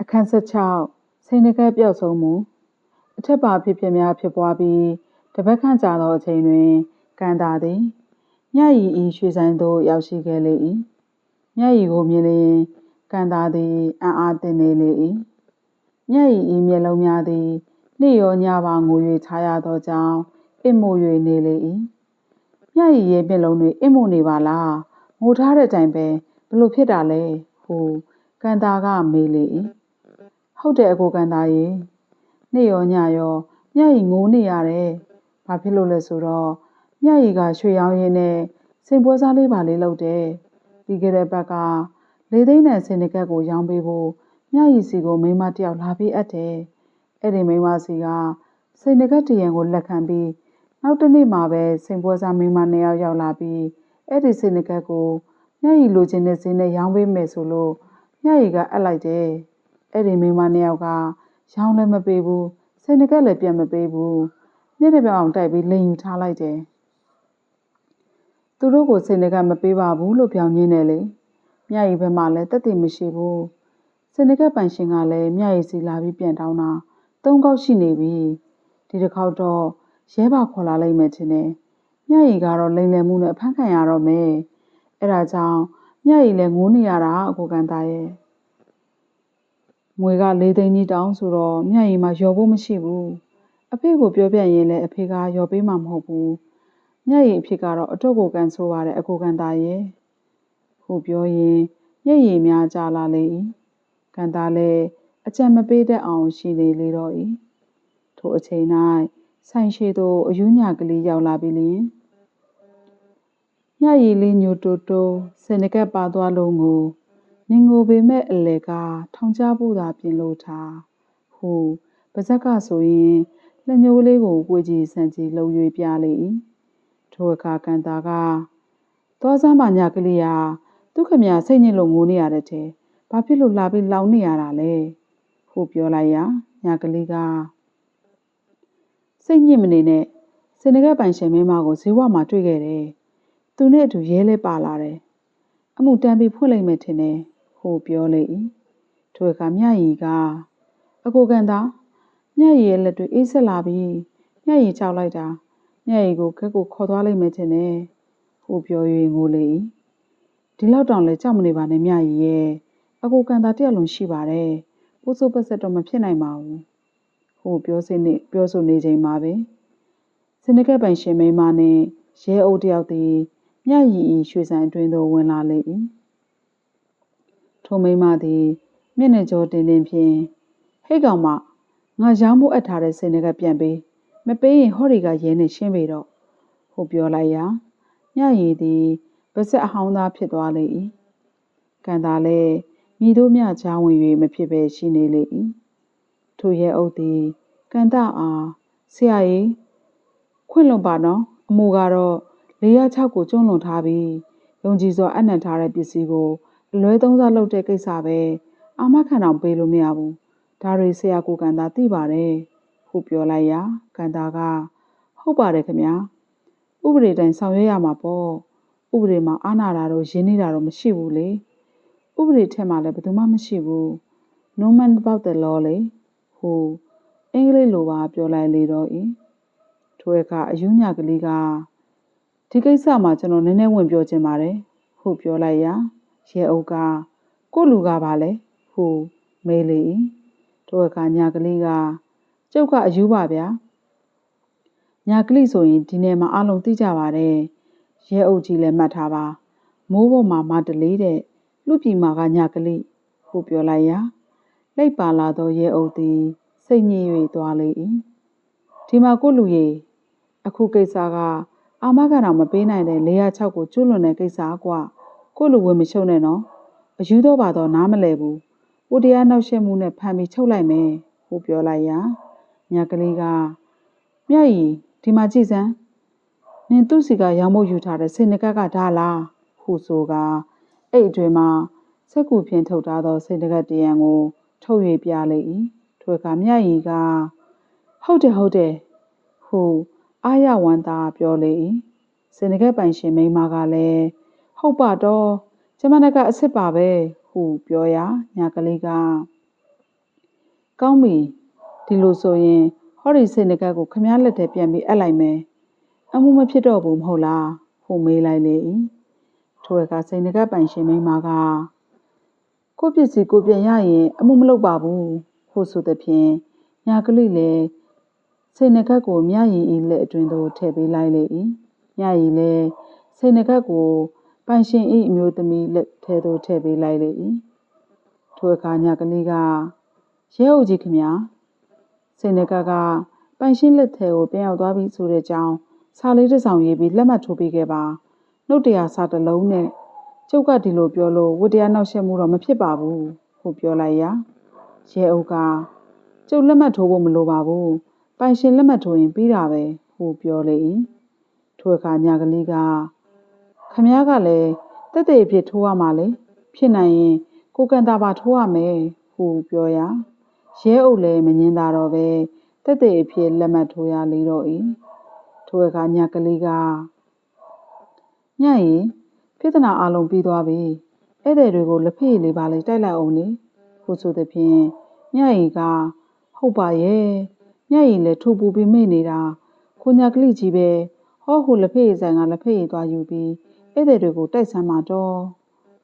အခန်း16စိန်နကက်ပျောက်ဆုံးမှုအထက်ပါဖြစ်ဖြစ်များဖြစ်ပွားပြီးတပတ်ခန့်ကြာသောအချိန်တွင်ကန်တာသည်ညရီဤရွှေဆိုင်သို့ရောက်ရှိခဲ့လေ၏ညရီကိုမြင်လျင်ကန်တာသည်အံ့အားသင့်နေလေ၏ညရီဤမျက်လုံးများသည်နေ့ရောညပါငို၍ခြားရသောကြောင့်အစ်မို့၍နေလေ၏ညရီရဲ့မျက်လုံးတွေအစ်မို့နေပါလားငိုထားတဲ့အတိုင်းပဲဘလို့ဖြစ်တာလဲဟုကန်တာကမေးလေ၏ ဟုတ်တယ်အကိုကန်သားရေနေ့ရောညရောညရီငိုးနေရတယ်ဘာဖြစ်လို့လဲဆိုတော့ညရီကရွှေရောင်းရင်းနဲ့စိန်ပွဲစားလေးပါလေးလုပ်တယ်ပြီးခဲ့တဲ့ဘက်ကလေသိန်းနဲ့စင်တကက်ကိုရောင်းပေးဖို့ညရီစီကိုမိမတယောက်လာပြီးအပ်တယ်အဲ့ဒီမိမစီကစိန်တကက်တရံကိုလက်ခံပြီးနောက်တစ်နေ့မှာပဲစိန်ပွဲစားမိမနှစ်ယောက်ရောက်လာပြီးအဲ့ဒီစိန်တကက်ကိုညရီလိုချင်တဲ့ဈေးနဲ့ရောင်းပေးမယ်ဆိုလို့ညရီကအပ်လိုက်တယ် အဲ့ဒီမိန်းမနှစ်ယောက်ကရောင်းလည်းမပေးဘူးစိတ်ငကက်လည်းပြန်မပေးဘူးမျက်နှာပြောင်အောင်တိုက်ပြီးလိန်ယူထားလိုက်တယ်သူတို့ကိုစိတ်ငကက်မပေးပါဘူးလို့ပြောင်းရင်းတယ်လေမြရီဘက်မှလည်းတက်တည်မရှိဘူးစိတ်ငကက်ပိုင်ရှင်ကလည်းမြရီစီလာပြီးပြန်တောင်းတာသုံးကောက်ရှိနေပြီဒီတစ်ခေါက်တော့ရဲပါခေါ်လာလိုက်မယ်ထင်တယ်မြရီကတော့လိန်လည်မှုနဲ့အဖမ်းခံရတော့မယ်အဲ့ဒါကြောင့်မြရီလည်းငိုးနေရတာအကိုကန်သားရဲ့ ငွေက၄သိန်းကြီးတောင်းဆိုတော့မြတ်ရီမှာရော်ဖို့မရှိဘူးအဖေကိုပြောပြရင်လည်းအဖေကရော်ပေးမှာမဟုတ်ဘူးမြတ်ရီအဖေကတော့အတော့ကိုကန်ဆိုးပါတယ်အကိုကန်သားရဲ့ဟိုပြောရင်မျက်ရည်များကြလာလေ၏ကန်သားလည်းအကြံမပေးတတ်အောင်ရှိနေလေတော့၏ထိုအချိန်၌ဆိုင်ရှိသို့အယူညာကလေးရောက်လာပြီလျင်ညရီလေးညိုတိုတိုစင်နကက်ပါသွားလုံးကို နင်ကိုပေမဲ့အလေကထောင်ချဖို့သာ ပြင်လို့ထားဟူပါဇက်ကဆိုရင်လက်ညိုးလေးကိုကိုကြည်ဆန်ကြည်လှုပ်၍ပြလေ၏ထိုအခါကန်တာက သွားစမ်းပါ ညာကလေးဟာဒုက္ခမြစိတ်ညစ်လို့ ငိုနေရတဲ့တဲ့ဘာဖြစ်လို့ လာပြီး လောင်နေရတာလဲ ဟုပြောလိုက်ရာ ညာကလေးက စိတ်ညစ်မနေနဲ့စင်နကပိုင်ရှင်မင်းမကို ဈေးဝမှာ တွေ့ခဲ့တယ် သူနဲ့အတူ ရဲလဲပါလာတယ် အမှုတန်းပြီး ဖွင့်လိုက်မယ်ထင်တယ် ဟုပြောလေ၏ထိုအခါမြရီကအကိုကန်သာမြရီရဲ့လက်တွေအေးဆက်လာပြီးမြရီချောက်လိုက်တာမြရီကိုခက်ကိုခေါ်သွားလိုက်မယ်ထင်တယ်ဟုပြော၍ငိုလေ၏ဒီလောက်တောင်လဲကြောက်မနေပါနဲ့မြရီရဲ့အကိုကန်သာတယောက်လုံးရှိပါတယ်ပိုးစိုးပတ်ဆက်တော့မဖြစ်နိုင်ပါဘူးဟုပြောစနေပြောဆိုနေချိန်မှာပဲစနကက်ပိုင်ရှင်မိန်းမနဲ့ရဲအုပ်တယောက်သည်မြရီဤရွှေဆိုင်အတွင်းသို့ဝင်လာလေ၏ ထိုမိမသည် မျက်နှာကြောတင်းတင်းဖြင့်ဟဲ့ကောင်မငါရောင်းဖို့အပ်ထားတဲ့စင်တွေကပြန်ပေးမပေးရင်ဟော်ဒီကရဲနေရှင်းပေတော့ဟုပြောလိုက်ရာညရည်သည်ပါဆက်အဟောင်းသားဖြစ်သွားလေ၏ကန်သာလည်းမိတို့မြချောင်းဝင်၍မဖြစ်ပဲရှိနေလေ၏ထိုရဲအုပ်သည်ကန်တအားဆရာကြီးခွင့်လွန်ပါနော်အမူကတော့406ကိုကျွန်းလွန်ထားပြီးယုံကြည်စွာအနံ့ထားတဲ့ပစ္စည်းကိုအ လွဲသုံးစားလုပ်တဲ့ကိစ္စပဲအာမခံအောင်ပေးလို့မရဘူးဒါတွေဆရာကိုကန်တာသိပါတယ်ဟုပြောလိုက်ရာကန်တာကဟုတ်ပါတယ်ခင်ဗျာဥပဒေတိုင်းဆောင်ရွက်ရမှာပေါ့ဥပဒေမှာအာဏာတာတော့ရင်းနေတာတော့မရှိဘူးလေဥပဒေထက်မှလည်းဘယ်သူမှမရှိဘူး no man about the law လေဟိုအင်္ဂလိပ်လိုပါပြောလိုက်လေတော့ဤထိုအခါအယူညာကလေးကဒီကိစ္စမှာကျွန်တော်နည်းနည်းဝင်ပြောချင်ပါတယ်ဟုပြောလိုက်ရာ ရဲအုပ်ကကိုလူကပါလဲဟုမေးလေ၏ထိုအခါညာကလေးကကျုပ်ကအယူပါဗျာညာကလေးဆိုရင်ဒီနယ်မှာအလုံးသိကြပါတယ်ရဲအုပ်ကြီးလည်းမှတ်ထားပါမိုးပေါ်မှာမတလေးတဲ့လူပြည်မှာကညာကလေးဟုပြောလိုက်ရာလိုက်ပါလာသောရဲအုပ်သည်စိတ်ညစ်၍သွားလေ၏ဒီမှာကိုလူရီအခုကိစ္စကအာမခံတော်မပေးနိုင်တဲ့406ကိုကျွလွန်တဲ့ကိစ္စကွာ ကိုလူဝင်မရှုံနဲ့နော်အယူတော့ပါတော့နားမလဲဘူးကိုတရားနောက်ရှက်မှုနဲ့ဖမ်းပြီးချုပ်လိုက်မယ်ဟိုပြောလိုက်ရာညာကလေးကမြတ်ကြီးဒီမှာကြည့်စမ်းနင်သူ့စီကရောင်းဖို့ယူထားတဲ့စင်နကက်ကဒါလားဟုဆိုကအဲ့အတွင်မှာစက်ကူဖြင့်ထုတ်ထားသောစင်နကက်တရံကိုထုတ်၍ပြလိုက်၏ထိုအခါမြတ်ကြီးကဟုတ်တယ်ဟုတ်တယ်ဟုအာရဝန္တာပြောလေ၏စင်နကက်ပိုင်ရှင်မိန်းမကလည်း ဟုတ်ပါတော့ကျမနဲ့ကအစ်စ်ပါပဲဟုပြောရာညာကလေးကကောင်းပြီဒီလိုဆိုရင်ဟောဒီစိတ်ငကက်ကိုခမားလက်ထဲပြန်ပြီးအပ်လိုက်မယ်အမှုမဖြစ်တော့ဘူးမဟုတ်လားဟိုမေးလိုက်လေ၏ထိုအခါစိတ်ငကက်ပိုင်ရှင်မိန်းမကကိုပစ္စည်းကိုပြန်ရရင်အမှုမလုပ်ပါဘူးဟိုဆိုသည်ဖြင့်ညာကလေးလည်းစိတ်ငကက်ကိုမြရည်ဤလက်အတွင်းသို့ထည့်ပေးလိုက်လေ၏မြရည်လည်းစိတ်ငကက်ကို ပိုင်ရှင်ဤအမျိုးသမီးလက်ထဲသို့ထည့်ပေးလိုက်လေ၏ထိုအခါညာကလေးကရဲအုပ်ကြီးခမစိန်နကကပိုင်ရှင်းလက်ထဲကိုပြန်ရောက်သွားပြီဆိုတဲ့အကြောင်းစာလေးတစ်စောင်ရေးပြီးလက်မှတ်ထိုးပေးခဲ့ပါနှုတ်တရားစာတစ်လုံးနဲ့ကျုပ်ကဒီလိုပြောလို့ဝတ္တရားနောက်ဆက်မှုတော့မဖြစ်ပါဘူးဟုပြောလိုက်ရာရဲအုပ်ကကျုပ်လက်မှတ်ထိုးဖို့မလိုပါဘူးပိုင်ရှင်လက်မှတ်ထိုးရင်ပြီးတာပဲဟုပြောလေ၏ထိုအခါညာကလေးက ခမည်းကလည်းတက်တဲ့ဖြစ်ထိုးရမှာလေဖြစ်နိုင်ရင် ကိုကန်တာပါထိုးရမယ်ဟုပြောရာရဲအုပ်လည်းမငင်းသာတော့ပဲတက်တဲ့အဖြစ်လက်မှတ်ထိုးရလေတော့၏ထိုအခါညကလေးကညရင်ပြဿနာအလုံးပြီးသွားပြီဧည့်သည်တွေကိုလက်ဖေးလေးပါလေးတိုက်လိုက်အောင်လေဟုဆိုသည်ဖြင့်ညရင်ကဟုတ်ပါရဲ့ညရင်လည်းထိုးပူပြီးမိနေတာကိုညာကလေးကြီးပဲဟောဟိုလက်ဖေးဆိုင်ကလက်ဖေးသွားယူပြီး ဧည့်သည်တွေကိုတိုက်ဆမ်းမှာတော့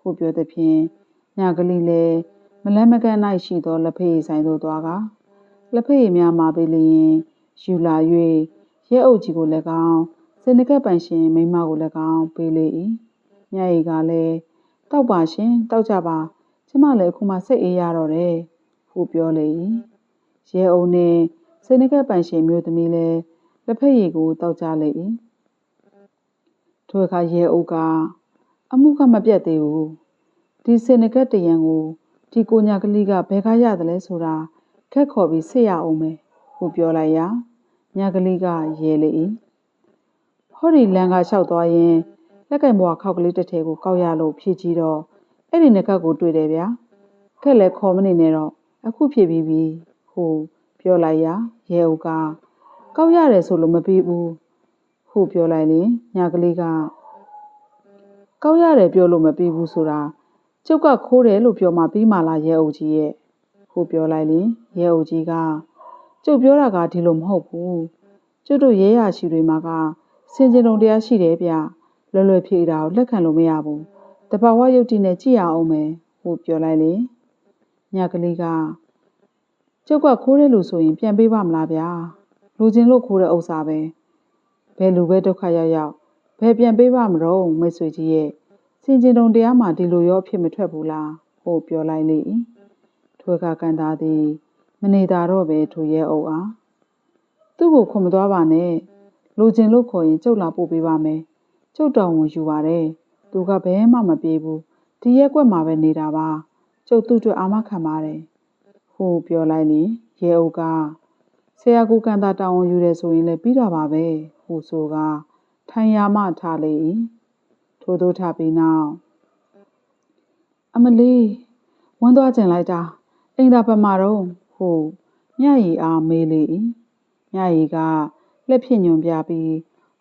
ဟုပြောသည်ဖြင့်ညကလေးလည်းမလန်းမကန်း၌ရှိသောလက်ဖေးဆိုင်သို့သွားကလက်ဖေးများမှာပေးလျင်ယူလာ၍ရဲအုပ်ကြီးကိုလည်းကောင်းစင်နကက်ပိုင်ရှင်မိမကိုလည်းကောင်းပေးလေ၏မြတ်ရီကလည်းတောက်ပါရှင်တောက်ကြပါကျမလည်းအခုမှစိတ်အေးရတော့တယ်ဟုပြောလေ၏ရဲအုပ်နှင့်စင်နကက်ပိုင်ရှင်မျိုးသမီးလည်းလက်ဖက်ရည်ကိုတောက်ကြလေ၏ ထိုအခါရဲအုပ်ကအမှုကမပြတ်သေးဘူးဒီစင်နကက်တရံကိုဒီကိုညာကလေးကဘယ်ကရတယ်လဲဆိုတာခက်ခေါ်ပြီးစစ်ရအောင်မယ်ဟုပြောလိုက်ရာညာကလေးကရဲလေ၏ဟောဒီလန်ကလျှောက်သွားရင်လက်ကင်ဘွားခောက်ကလေးတစ်ထည်ကိုကောက်ရလို့ဖြည့်ကြည့်တော့အဲ့ဒီငကတ်ကိုတွေ့တယ်ဗျာခက်လဲခေါ်မနေနဲ့တော့အခုဖြည့်ပြီးပြီဟုပြောလိုက်ရာရဲဦးကကောက်ရတယ်ဆိုလို့မပြီးဘူး ဟုပြောလိုက်ရင်ညာကလေးကကောက်ရတယ်ပြောလို့မပြီးဘူးဆိုတာကျုပ်ကခိုးတယ်လို့ပြောမှပြီးမှလားရဲအုပ်ကြီးရဲ့ဟိုပြောလိုက်ရင်ရဲအုပ်ကြီးကကျုပ်ပြောတာကဒီလိုမဟုတ်ဘူးကျုပ်တို့ရဲရရှိတွေမှာကစင်စင်တုံတရားရှိတယ်ဗျလွယ်လွယ်ဖြေတာကိုလက်ခံလို့မရဘူးတဘာဝရုပ်တည်နဲ့ကြည့်ရအောင်မယ်ဟိုပြောလိုက်လေညကလေးကကျုပ်ကခိုးတယ်လို့ဆိုရင်ပြန်ပေးပါမလားဗျာလူချင်းလို့ခိုးတဲ့ဥစ္စာပဲ ဘယ်လူပဲဒုက္ခရောက်ရောက်ဘယ်ပြန်ပေးပါမလို့မိတ်ဆွေကြီးရဲ့စင်ကျင်တုံတရားမှာဒီလိုရောအဖြစ်မထွက်ဘူးလားဟိုပြောလိုက်လေထွေခါကန်သားသည် မနေတာတော့ပဲထိုရဲအုပ်အားသူ့ကိုခွန်မသွားပါနဲ့လူကျင်လို့ခေါ်ရင်ကျုပ်လာပို့ပေးပါမယ်ကျုပ်တော်ဝင်ယူပါတယ်သူကဘယ်မှမပြေးဘူးဒီရက်ကွက်မှာပဲနေတာပါကျုပ်သူ့အတွက်အာမခံပါတယ်ဟိုပြောလိုက်လေရဲအုပ်ကဆရာကူကန်တာတောင်းဝန်ယူတယ်ဆိုရင်လည်းပြီးတာပါပဲ ဟိုဆိုကထိုင်ရမှထားလေ၏ထို့သို့ထပြီးနောက်အမလေးဝမ်းသွားကျင်လိုက်တာအိမ်သာပမာတော့ဟုမြရီအားမေးလေ၏မြရီကလက်ဖြင့်ညွန်ပြပြီး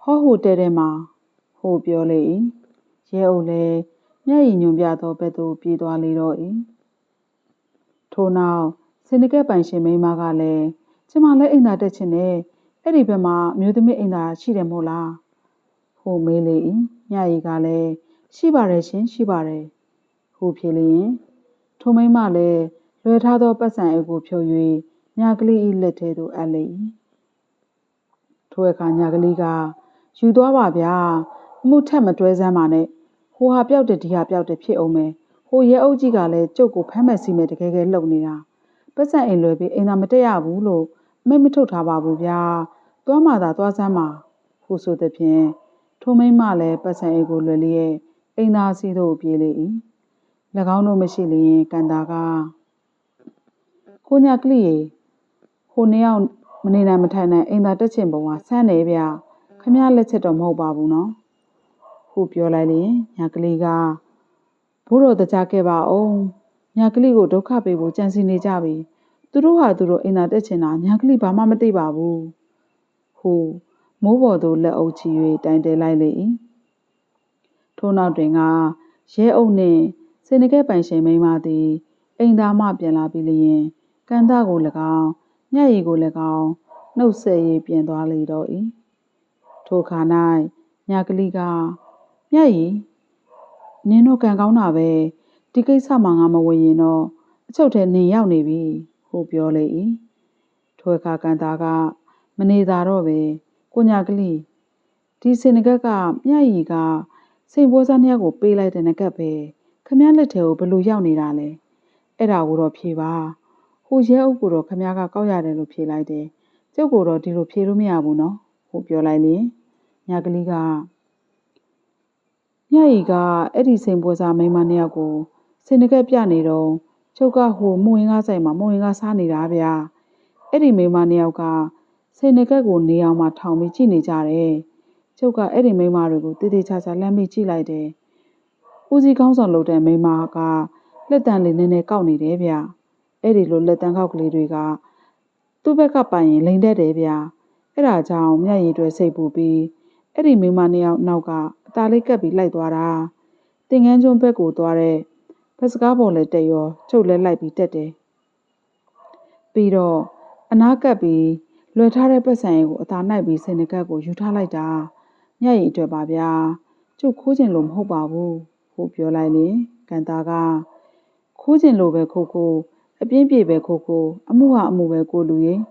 ဟောဟိုတဲတဲမှာဟိုပြောလေ၏ရဲအုပ်လည်းမြရီညွန်ပြသောဘက်သို့ပြေးသွားလေတော့၏ထို့နောက်စင်နကက်ပိုင်ရှင်မိန်းမကလည်းကျမလည်းအိမ်သာတက်ချင်တယ် အဲ့ဒီဘက်မှာမျိုးသမီးအိမ်သာရှိတယ်မို့လားဟိုမေးလေ၏ညရီကလည်းရှိပါတယ်ရှင်ရှိပါတယ်ဟိုဖြေလျင်ထိုမိမလည်းလွယ်ထားသောပတ်စံအိတ်ကိုဖြုတ်၍ညာကလေး၏လက်ထဲသို့အပ်လေ၏ထိုအခါညာကလေးကယူသွားပါဗျာအမှုထက်မတွဲစမ်းပါနဲ့ဟိုဟာပြောက်တဲ့ဒီဟာပြောက်တဲ့ဖြစ်အောင်မယ်ဟိုရဲအုပ်ကြီးကလည်းကျုပ်ကိုဖမ်းမဲ့စီမဲ့တကယ်ကဲလှုပ်နေတာပတ်စံအိမ်လွယ်ပြီးအိမ်သာမတက်ရဘူးလို့အမိတ်မထုတ်ထားပါဘူးဗျာ သွားမှသာသွားစမ်းပါဟိုဆိုတဲ့ဖြင့်ထိုမိမလည်းပတ်စံအိတ်ကိုလွယ်လျက်အိမ်သာစီသို့ပြေးလေ၏၎င်းတို့မရှိလျင်ကန်တာကကိုညာကလေးရေဟိုနှစ်ယောက်မနေနိုင်မထိုင်နိုင်အိမ်သာတက်ချင်ပုံကဆန်းနေဗျခမရလက်ချက်တော့မဟုတ်ပါဘူးနော်ဟုပြောလိုက်လျင်ညာကလေးကဘိုးတော်တကြားခဲ့ပါအောင်ညာကလေးကိုဒုက္ခပေးဖို့ကြံစီနေကြပြီသူတို့ဟာသူတို့အိမ်သာတက်ချင်တာညာကလေးဘာမှမသိပါဘူး ဟုမိုးပေါ်သို့လက်အုပ်ချ၍တိုင်တဲလိုက်လေ၏ထို့နောက်တွင်ကရဲအုပ်နှင့်စင်နကဲပိုင်ရှင်မိန်းမသည် အိမ်သားမှ ပြန်လာပြီးလျင် ကန္တာကို၎င်းညက်ရီကို၎င်း နှုတ်ဆက်၍ပြင်သွားလေတော့၏ထိုခါ၌ညာကလေးက မြတ်ရီ နင်းတို့ကံကောင်းတာပဲ ဒီကိစ္စမှာ ငါမဝင်ရင်တော့ အချုပ်ထဲနေရောက်နေပြီဟိုပြောလေ၏ထိုအခါ ကန်သားက မနေသာတော့ပဲကိုညာကလေးဒီစင်နကက်ကမြတ်ရီကစိန်ပွဲစားနှစ်ယောက်ကိုပေးလိုက်တဲ့နကက်ပဲခမည်းလက်ထဲကိုဘလို့ရောက်နေတာလဲအဲ့ဒါကိုတော့ဖြေပါဟိုရဲအုပ်ကိုတော့ခမည်းကကောက်ရတယ်လို့ဖြေလိုက်တယ်ကျုပ်ကိုတော့ဒီလိုဖြေလို့မရဘူးနော်ဟိုပြောလိုက်လေညာကလေးကညရီကအဲ့ဒီစိန်ပွဲစားမိန်းမနှစ်ယောက်ကိုစင်နကက်ပြနေတော့ကျုပ်ကဟိုမွင်ကားဆိုင်မှာမွင်ကားစားနေတာဗျာအဲ့ဒီမိန်းမနှစ်ယောက်က စိန်နကက်ကိုနေအောင်မှထောင်ပြီးကြည့်နေကြတယ်ကျုပ်ကအဲ့ဒီမိန်းမတွေကိုတည်တည်ချာချာလမ်းပြီးကြည့်လိုက်တယ်ဦးစီးကောင်းဆောင်လုပ်တဲ့မိန်းမကလက်တံလေးနည်းနည်းကောက်နေတယ်ဗျအဲ့ဒီလိုလက်တံကောက်ကလေးတွေကသူ့ဘက်ကပိုင်ရင်လိန်တက်တယ်ဗျအဲ့ဒါကြောင့်မျက်ရည်တွေစိတ်ပူပြီးအဲ့ဒီမိန်းမနှစ်ယောက်နောက်ကအသားလေးကပ်ပြီးလိုက်သွားတာတင်ငန်းကျွန်းဘက်ကိုသွားတဲ့ဘတ်စကားပေါ်လဲတက်ရောချုပ်လဲလိုက်ပြီးတက်တယ်ပြီးတော့အနားကပ်ပြီး လွယ်ထားတဲ့ပတ်စံကိုအသာနိုင်ပြီးစင်နကတ်ကိုယူထားလိုက်တာညရည်အတွက်ပါဗျာကျုပ်ခိုးကျင်လို့မဟုတ်ပါဘူးဟိုပြောလိုက်လေကန်တာကခိုးကျင်လို့ပဲခိုးခိုးအပြင်းပြေပဲခိုးခိုးအမှုဟာအမှုပဲကိုလူရင်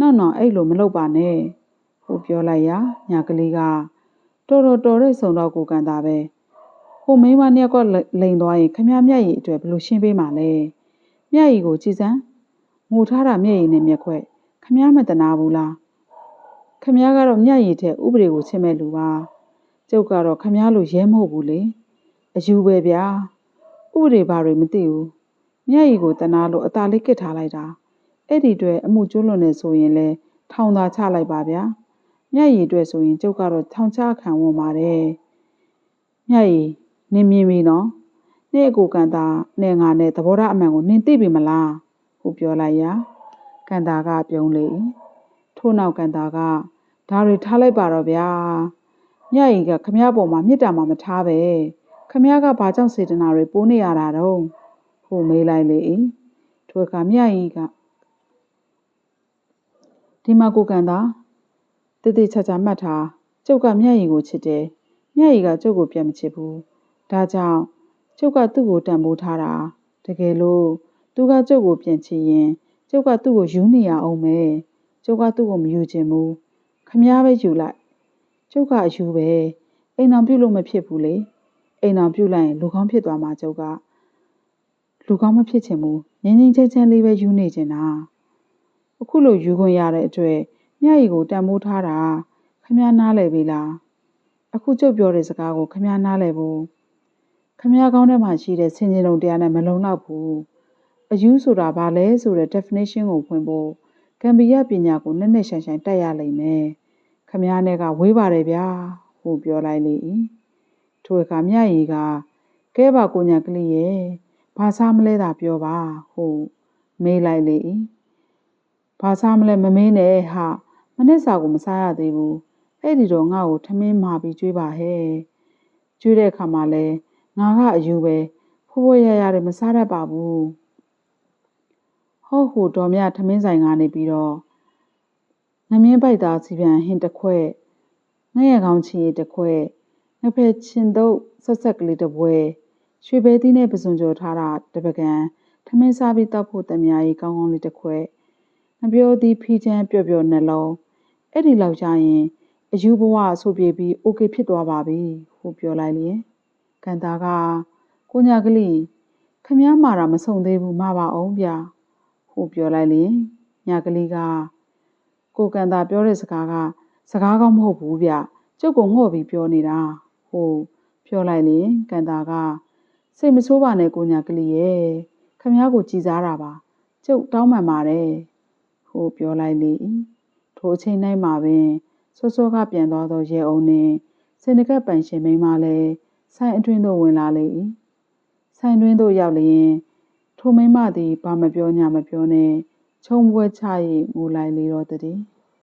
နောက်နောက်အဲ့လိုမလုပ်ပါနဲ့ဟိုပြောလိုက်ရညာကလေးကတော်တော်တော်တဲ့ဆုံတော့ကိုကန်တာပဲဟိုမိန်းမနှစ်ယောက်ကလိန်သွားရင်ခမည်းမျက်ရည်အတွက်ဘယ်လိုရှင်းပေးမှာလဲမျက်ရည်ကိုကြည်စမ်းငိုထားတာမျက်ရည်နဲ့မျက်ခွက် ခမည်းမတနာဘူးလားခမည်းကတော့မျက်ရည်ထဲဥပဒေကိုချစ်မဲ့လူပါကျုပ်ကတော့ခမည်းလိုရဲမဟုတ်ဘူးလေအယူပဲဗျာဥပဒေဘာတွေမသိဘူးမျက်ရည်ကိုတနာလို့အသာလေးကစ်ထားလိုက်တာအဲ့ဒီအတွက်အမှုကျွလွန်နေဆိုရင်လဲထောင်သာချလိုက်ပါဗျာမျက်ရည်အတွက်ဆိုရင်ကျုပ်ကတော့ထောင်ချခံဝင်ပါတယ်မျက်ရည်နင်မြင်ပြီနော်နေ့အကိုကန်တာနဲ့ငါနဲ့သဘောထားအမှန်ကိုနင်သိပြီမလားဟုပြောလိုက်ရာ ကန်တာက ပြုံးလေထို့နောက်ကန်တာကဒါတွေထားလိုက်ပါတော့ဗျာမြတ်ကြီးကခမည်းပေါ်မှာမြစ်တာမှမထားပဲခမည်းကဘာကြောင့်စေတနာတွေပိုးနေရတာတော့ဟိုမေးလိုက်လေထိုအခါမြတ်ကြီးကဒီမှာကိုကန်တာတည်တည်ချာချာမှတ်ထားကျုပ်ကမြတ်ကြီးကိုချစ်တယ်မြတ်ကြီးကကျုပ်ကိုပြန်မချစ်ဘူးဒါကြောင့်ကျုပ်ကသူ့ကိုတန်ဖိုးထားတာတကယ်လို့သူကကျုပ်ကိုပြန်ချင်ရင် ကျုပ်ကသူ့ကိုယူနေရအောင်မယ်ကျုပ်ကသူ့ကိုမယူချင်ဘူးခမားပဲယူလိုက်ကျုပ်ကအယူပဲအိမ်အောင်ပြုတ်လို့မဖြစ်ဘူးလေအိမ်အောင်ပြုတ်လိုက်ရင်လူကောင်းဖြစ်သွားမှာကျုပ်ကလူကောင်းမဖြစ်ချင်ဘူးငင်းငင်းချမ်းချမ်းလေးပဲယူနေချင်တာအခုလိုယူခွင့်ရတဲ့အတွက်မြတ်ရီကိုတန်ဖိုးထားတာခမားနားလဲပြီလားအခုကျုပ်ပြောတဲ့စကားကိုခမားနားလဲဘူးခမည်းကောင်းထဲမှာရှိတဲ့ဆင်ခြင်လုံးတရားနဲ့မလုံလောက်ဘူး အယူဆိုတာဘာလဲဆိုတဲ့ definition ကိုဖွင့်ဖို့ကံပီယပညာကိုနက်နက်ရှိုင်ရှိုင်တက်ရလိမ့်မယ်ခမည်းနဲ့ကဝေးပါတယ်ဗျာဟိုပြောလိုက်လေထိုအခါမြတ်ရီကကဲပါကိုညာကလေးရဲ့ဘာစားမလဲတာပြောပါဟိုမေးလိုက်လေဘာစားမလဲမမင်းနဲ့ဟာမနစ်စာကိုမစားရသေးဘူးအဲ့ဒီတော့ငါ့ကိုထမင်းမာပြီးကျွေးပါဟဲ့ကျွေးတဲ့အခါမှာလဲငါကအယူပဲဖိုးဖိုးရရတွေမစားတတ်ပါဘူး ဟောဟိုတော်မြထမင်းဆိုင်ကနေပြီးတော့ငမင်းပိုက်သားစီပြန်ဟင်းတစ်ခွက်ငရဲကောင်းချီတစ်ခွက်ငဖဲချင်းတော့ဆက်ဆက်ကလေးတစ်ပွဲရွှေဘဲသီးနဲ့ပစွန်ကြော်ထားတာတပကံထမင်းစားပြီးတောက်ဖို့တမယာကြီးကောင်းကောင်းလေးတစ်ခွက်ငပြောသည်ဖီးချမ်းပျော့ပျော့နှလုံးအဲ့ဒီလောက်ကြရင်အယူဘဝဆိုပြေပြီးโอเคဖြစ်သွားပါပြီဟိုပြောလိုက်လျင်ကန်သားကကိုညာကလေးခမည်းမာတာမဆုံသေးဘူးမပါအောင်ဗျာ ဟိုပြောလိုက်လေညာကလေးကကိုကန်သားပြောတဲ့စကားကစကားကောင်းမဟုတ်ဘူးဗျကျုပ်ကငော့ပြီးပြောနေတာဟိုပြောလိုက်လေကန်သားကစိတ်မဆိုးပါနဲ့ကိုညာကလေးရဲ့ခမည်းကိုကြည်စားတာပါကျုပ်တောင်းပန်ပါတယ်ဟိုပြောလိုက်လေထိုအချိန်တိုင်းမှာပင်စောစောကပြန်သွားသောရဲအုံနဲ့စင်တကက်ပန်ရှင်မိန်းမလည်းဆိုင်အတွင်းသို့ဝင်လာလေ၏ဆိုင်တွင်းသို့ရောက်လျင် ထိုမိမသည် ဘာမပြောညမပြောနဲ့ခြုံပွဲချ၍ငိုလိုက်လေတော့တည်း